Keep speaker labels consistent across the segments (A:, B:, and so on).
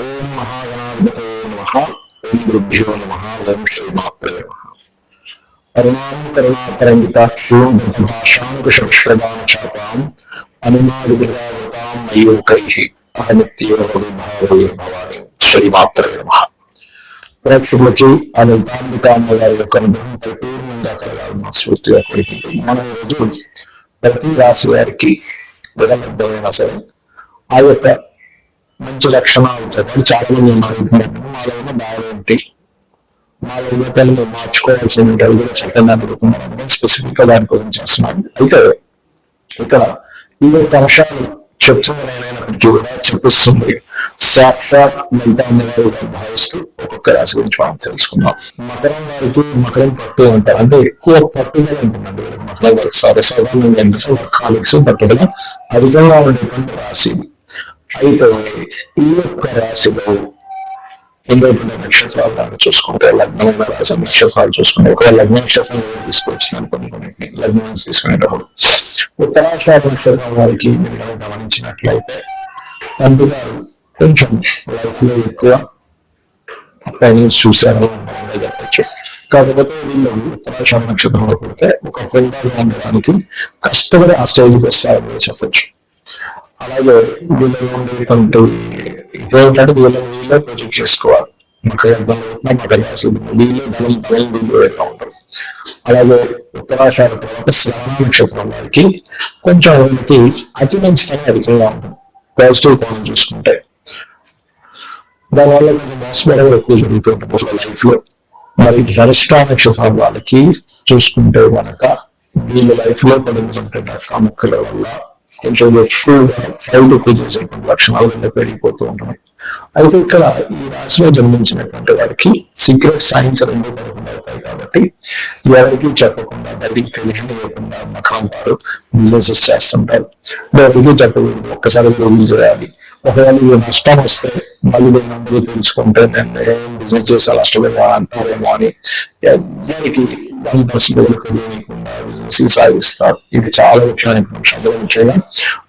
A: ఓం మహాగణాధిపతే నమ ఓం గురుభ్యో నమ ఓం శ్రీమాత్రే నమ అరుణాం కరుణాకరంగితాక్షీం భాషాంకుశప్రదాం చాపాం అనుమాదిభిరావతాం మయూకైః అహనిత్యో భావే భవాని శ్రీమాత్రే నమ ప్రేక్షకులకి ఆ లలితాంబికామ్మ గారి యొక్క అనుభవం పరిపూర్ణంగా కలగాలని స్ఫూర్తిగా కోరుకుంటున్నాం మనం ఈరోజు ప్రతి రాశి వారికి విడలబ్ధమైనా సరే ఆ యొక్క మంచి రక్షణ అవుతుంది చాలా మంది ఉన్నారు మాలో ఉన్న బాగా ఏంటి మాలో ఉన్న మార్చుకోవాల్సిన కూడా చక్కగా అడుగుతున్నాను స్పెసిఫిక్గా దాని గురించి చేస్తున్నాను అయితే ఇక్కడ ఈ యొక్క అంశాలు చెప్తున్నప్పటికీ కూడా చెప్పిస్తుంది సాక్షాత్ లలితాంబగారు భావిస్తూ ఒక్కొక్క రాశి గురించి మనం తెలుసుకుందాం మకరం వారికి మకరం పట్టు ఉంటారు అంటే ఎక్కువ పట్టుదల ఉంటుందండి మకరం వారికి సారీ సాధారణంగా ఏంటంటే కాలిక్స్ పట్టుదల అధికంగా ఉండేటువంటి రాశి ఇది. అయితే ఈ యొక్క రాశిలో ఉండేటువంటి నక్షత్రాలు దాన్ని చూసుకుంటే లగ్నమైన రాశి నక్షత్రాలు చూసుకుంటే ఒకవేళ లగ్న నక్షత్రం తీసుకొచ్చినాను కొన్ని కొన్ని లగ్నం తీసుకునేటప్పుడు. ఉత్తరాషాఢ నక్షత్రం వారికి మీరు గమనించినట్లయితే తండ్రి గారు కొంచెం లైఫ్లో ఎక్కువ ఫైనాన్స్ చూశారు చెప్పచ్చు. కాకపోతే వీళ్ళు ఉత్తరాషాఢ నక్షత్రంలో పుడితే ఒక హోల్డర్ ఉండడానికి కష్టపడి ఆ స్టేజ్కి వస్తారని చెప్పచ్చు. అలాగే వీళ్ళలో ఉండేటువంటి ఇదేంటంటే వీళ్ళ వీళ్ళే ప్రొజెక్ట్ చేసుకోవాలి. మకర మకర రాశి వీళ్ళు బలం బలం వీళ్ళు ఎట్లా ఉంటారు అలాగే ఉత్తరాషాఢ తర్వాత శ్రవణ నక్షత్రం వారికి కొంచెం వీళ్ళకి అతి మంచి మంచితనం అధికంగా ఉంటుంది. పాజిటివ్ కోణం చూసుకుంటే. దానివల్ల కొంచెం మోసపడవ ఎక్కువ జరుగుతుంది లైఫ్లో మరి ధనిష్ట నక్షత్రం వాళ్ళకి చూసుకుంటే కనుక వీళ్ళ లైఫ్లో పడినటువంటి కాముక్కల వల్ల కొంచెం ఎక్కువగా ఫైట్ ఎక్కువ చేసేటువంటి లక్షణాలు పెరిగిపోతూ ఉంటాయి అయితే ఇక్కడ ఈ రాశిలో జన్మించినటువంటి వారికి సీక్రెట్ సైన్స్ రెండు పడకుండా అవుతాయి కాబట్టి ఎవరికి చెప్పకుండా బయటికి తెలియకుండా మకాం వారు బిజినెసెస్ చేస్తుంటారు ఎవరికి చెప్పకూడదు ఒక్కసారి రివ్యూ చేయాలి. ఒకవేళ ఈ నష్టం వస్తే మళ్ళీ నేను అందరూ తెలుసుకుంటే నేను ఏం బిజినెస్ చేసే నష్టమేమో అంటారేమో అని ఎవరికి వన్ పర్సెంట్ తెలియకుండా బిజినెస్ సాగిస్తారు ఇది చాలా ముఖ్యమైన అంశం ముఖ్యంగా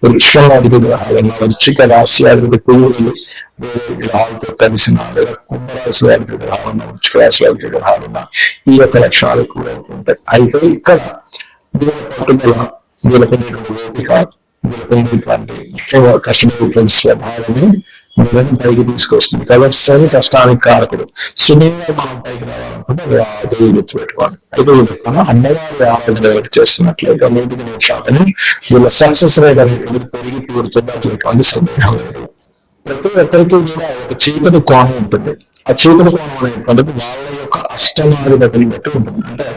A: వృక్షంలో అధిక గ్రహాలను వృచ్చిక రాశి అధిక పువ్వులు వేరే గ్రహాలతో కలిసిన లేదా కుంభరాశి వారికి గ్రహాలున్న వృచ్చిక రాశి వారికి గ్రహాలున్న ఈ యొక్క లక్షణాలు ఎక్కువ ఉంటాయి. అయితే ఇక్కడ వీళ్ళ పట్టుదల వీళ్ళకి ఓపిక వీళ్ళకి ముఖ్యంగా కష్టమైనటువంటి స్వభావాన్ని వీళ్ళని పైకి తీసుకొస్తుంది? కాబట్టి శని కష్టానికి కారకుడు. సులువుగా మనం పైకి రావాలనుకుంటే రాజు గుర్తుపెట్టుకోవాలి. అయితే వీళ్ళు అమ్మవారి ఆరాధన ఎవరికి చేస్తున్నట్లయితే నూటికి నూరు శాతం వీళ్ళ సక్సెస్ రేట్ అనేది పెరిగి తీరుతుంది అటువంటి సందేహం లేదు. ప్రతి ఒక్కరికి కూడా ఒక చీకటి కోణం ఉంటుంది. ఆ చీకటి కోణం అనేటువంటిది వాళ్ళ యొక్క అష్టమాధిపతిని బట్టి ఉంటుంది. అంటే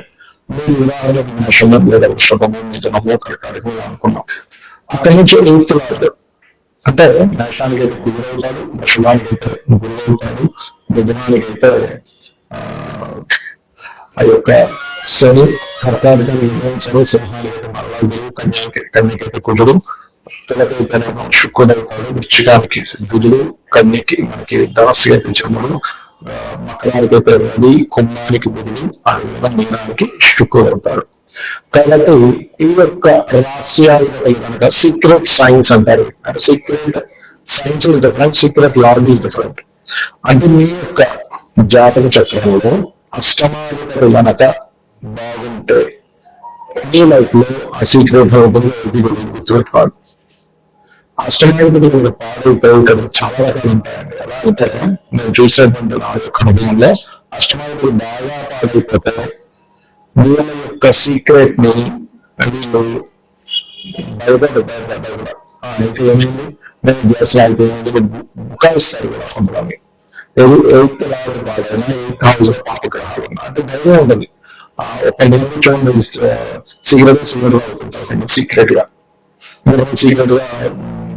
A: మీరు ఉదాహరణకు మేషం లేదా వృషభము మిథునము కర్కాటకము అనుకున్నాం. అక్కడి నుంచి ఎయిత్ లార్డ్ అంటే నష్టానికి అయితే కుదురవుతాడు శుభానికి అయితే అవుతాడు మిథునానికి అయితే ఆ, యొక్క శని కర్కాటకానికి శని సింహానికి అయితే మరలా గురువు కన్యాకి కన్యకైతే కుజుడు తులకైతేనేమో శుక్రుడు అవుతాడు వృచ్చికానికి బుధుడు కన్యకి మనకి ధనస్సు అయితే చంద్రుడు మకరానికి అయితే రవి కుంభానికి బుధుడు ఆ విధంగా మీనానికి శుక్రుడు అవుతాడు. కాబట్టి ఈ యొక్క రహస్యాలు కనుక సీక్రెట్ సైన్స్ అంటారు. Secret science is different secret lord is different అంటే మీ యొక్క జాతక చక్రంలో అష్టమాధిపతి గనక బాగుంటే మీ లైఫ్లో ఆ సీక్రెట్ గుర్తుపెట్టుకోవాలి. అష్టమాధిపతి కూడా పాడైతే ఇక్కడ చాలా రకాలు ఉంటాయండి. ఎలా అంటే నేను చూసేటువంటి నా యొక్క అనుభవంలో అష్టమాధిపతి బాగా పాడైపోతే వీళ్ళ యొక్క సీక్రెట్ని వీళ్ళు భయపడ్డ భయపడ్డ కూడా ఆ, అయితే ఏమైంది? నేను గ్యాస్ అయిపోయింది బుకాయిస్తారు కూడా కొంతమంది ఏది ఎయిత్ రావడం బాగా ఎయిత్ హౌస్ పాటు గ్రహాలు ఉన్నా అంటే ధైర్యం ఉంటుంది. ఒక నిమిషం చూడండి సీక్రెట్ సీక్రెట్ అవుతుంటారు సీక్రెట్గా ఇంకొక సీక్రెట్గా.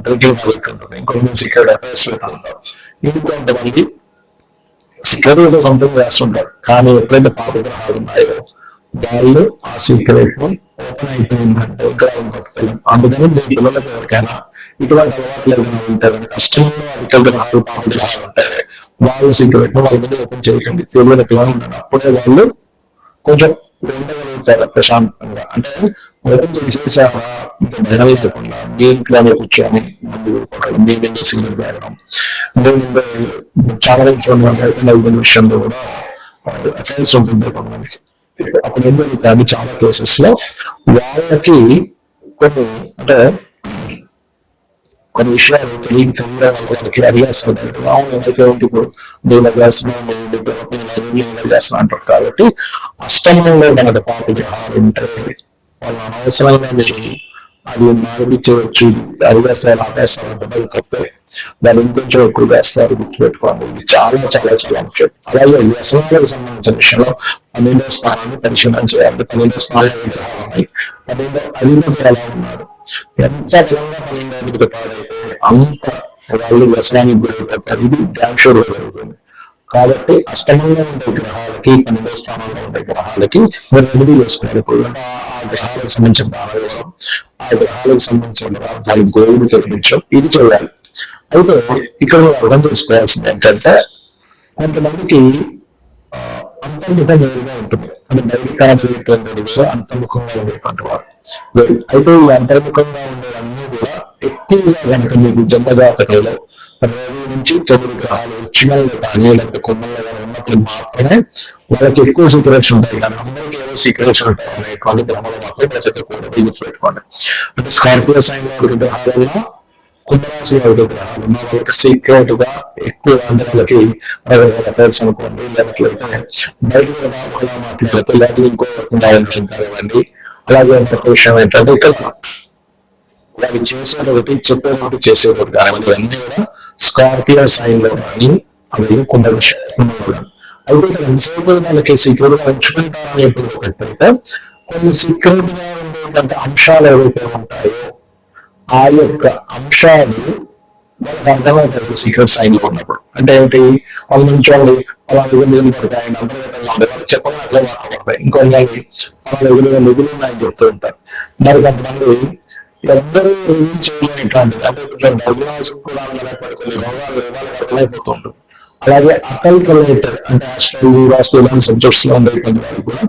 A: డ్రింకింగ్ ఉంటుంది ఇంకొక సీక్రెట్ అఫైర్స్ పెట్టుకుంటారు ఇంకొంతమంది సీక్రెట్గా సంథింగ్ చేస్తుంటారు. కానీ ఎప్పుడైతే పాప గ్రహాలు ఉన్నాయో వాళ్ళు ఆ సీక్రెట్ని ఓపెన్ అయిపోయిందంటే గ్రహం పట్టుకోలేం అందుకని మీ పిల్లలకి ఎవరికైనా ఇటువంటి అలవాట్లు ఏమైనా ఉంటారు కష్టంలో అధిక గ్రహాలు పాప గ్రహాలు ఉంటాయి వాళ్ళ సీక్రెట్ని వాళ్ళ మీద ఓపెన్ చేయకండి తెలియని పిల్లలు ఉన్నారు అప్పుడే వాళ్ళు కొంచెం ఉండగలుగుతారు ప్రశాంతంగా అంటే మొదటి చేసేసారా ఇంకా భయం లేకుండా మీ ఇంట్లోనే కూర్చొని ముందు కొట్టడం మీ మీద సిగ్నల్ తాగడం మేము చాలా చూడండి విషయంలో కూడా అఫైర్స్ ఉంటుంది కొంతమందికి అప్పుడు ఏం జరుగుతుంది చాలా కేసెస్లో వాళ్ళకి కొన్ని అంటే కొన్ని విషయాలు తెలియదు తెలియడానికి అడిగేస్తారు. అవును ఏదైతే ఉంటే ఇప్పుడు నేను చేస్తున్నాను నేను నేను చేస్తున్నా అంటారు. కాబట్టి అష్టమంలో మనకు పాటు గ్రహాలు ఉంటాయి వాళ్ళు అనవసరమైన అది మార్పించవచ్చు అది వేస్తారు ఆపేస్తారు? అంటే తప్పే. దాన్ని ఇంకొంచెం ఎక్కువ వేస్తారు గుర్తుపెట్టుకోండి. ఇది చాలా చాలా చాలా ముఖ్యం అలాగే వ్యసనాలకు సంబంధించిన విషయంలో పన్నెండో స్థానాన్ని పరిశీలన చేయాలి. పన్నెండో స్థానాన్ని చేయాలి పన్నెండో అధిపతి ఎలా ఉన్నారు? ఎంత త్వరగా పన్నెండో అధిపతి పాడైతే అంత వాళ్ళు వ్యసనానికి గురవుతారు ఇది డ్యామ్ షూర్ జరుగుతుంది. కాబట్టి అష్టమంలో ఉండే గ్రహాలకి పన్నెండో స్థానంలో ఉండే గ్రహాలకి మీరు రెమెడీ చేసుకోవాలి ఆ గ్రహాలకు సంబంధించిన దానాలు ఆ గ్రహాలకు సంబంధించిన పదార్థాలు గోవులు తెప్పించడం ఇది చేయాలి అయితే ఇక్కడ మనం అర్థం చేసుకోవాల్సింది ఏంటంటే కొంతమందికి అంతర్ముఖం వేరుగా ఉంటుంది. అంటే బయట కనపడేటువంటి అంతర్ముఖంగా ఉండేటువంటి వారు. అయితే ఈ అంతర్ముఖంగా ఉండేవన్నీ కూడా ఎక్కువగా కనుక మీకు జన్మజాతకంలో రవి నుంచి తొమ్మిది గ్రహాలు చిన్నలు కానీ లేకపోతే ఉన్నప్పుడు మాత్రమే వాళ్ళకి ఎక్కువ సీక్రెట్స్ ఉంటాయి. కానీ అందరికీ ఏదో సీక్రెట్స్ ఉంటాయి. అనేటువంటి గ్రహాలు మాత్రం బ్రతకకూడదు ఇది గుర్తుపెట్టుకోండి అంటే స్కార్పియో సైన్లో గ్రహాలలో కుంభరాశి వారికి గ్రహాలు వాళ్ళకి సీక్రెట్గా ఎక్కువ అందరికి అఫైర్స్ అనుకోండి. లేకపోతే బయట కూడా మాట్లాడితే లేకపోతే ఇంకో రకంగా ఉండడం కానివ్వండి అలాగే ఇంకొక విషయం ఏంటంటే ఇక్కడ వాళ్ళు చేసేది ఒకటి చెప్పేది ఒకటి చేసేది ఒకటి కానివ్వండి ఇవన్నీ కూడా స్కార్పియో సైన్లో కానీ అవి కొంత విషయం అయితే ఇక్కడ ఎంతసేపు వాళ్ళకి సీక్రెట్గా ఉంచుకుంటారు ఎప్పుడు ఒకటైతే కొన్ని సీక్రెట్గా ఉండేటువంటి అంశాలు ఏవైతే ఉంటాయో ఆ యొక్క అంశాలు వాళ్ళకి అర్థమవుతాయి సీక్రెట్ సైన్లో ఉన్నప్పుడు. అంటే ఏంటి? వాళ్ళ నుంచి వాళ్ళు అలాంటి నిధులు పడతాయి అంతర్గతంగా ఉంటాయి వాళ్ళకి చెప్పడం అట్లా మాట్లాడతాయి. ఇంకొన్ని వాళ్ళ ఎదురుగా నిధులు ఉన్నాయని చెప్తూ ఉంటారు. మరి కొంతమంది ఎవ్వరూ ఏం చేయలేనిటువంటి అంటే కొంచెం డబ్బులు కూడా లేకపోతే కొన్ని రోగాలు రోగాలు అర్థమైపోతూ అలాగే అటల్ కలెక్టర్ అంటే అష్టమి రాష్ట్రాలు సబ్జెక్ట్స్లో ఉండేటువంటి వారు కూడా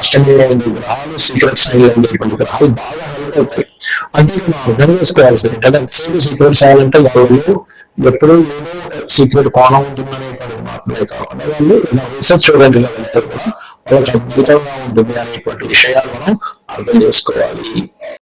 A: అష్టమిలో ఉండే గ్రహాలు సీక్రెట్ సైన్లో ఉండేటువంటి గ్రహాలు బాగా హెల్ప్ అవుతాయి అంటే మనం అర్థం చేసుకోవాల్సింది ఏంటంటే సీక్రెట్ సైన్ అంటే వాళ్ళు ఎప్పుడు ఏదో సీక్రెట్ కోణం ఉంటుందనేటువంటి మాత్రమే కాకుండా వాళ్ళు ఇలా రీసెర్చ్ ఓరియంటెడ్ వెళ్తే కూడా వాళ్ళకి అద్భుతంగా ఉంటుంది అనేటువంటి విషయాలు మనం అర్థం చేసుకోవాలి.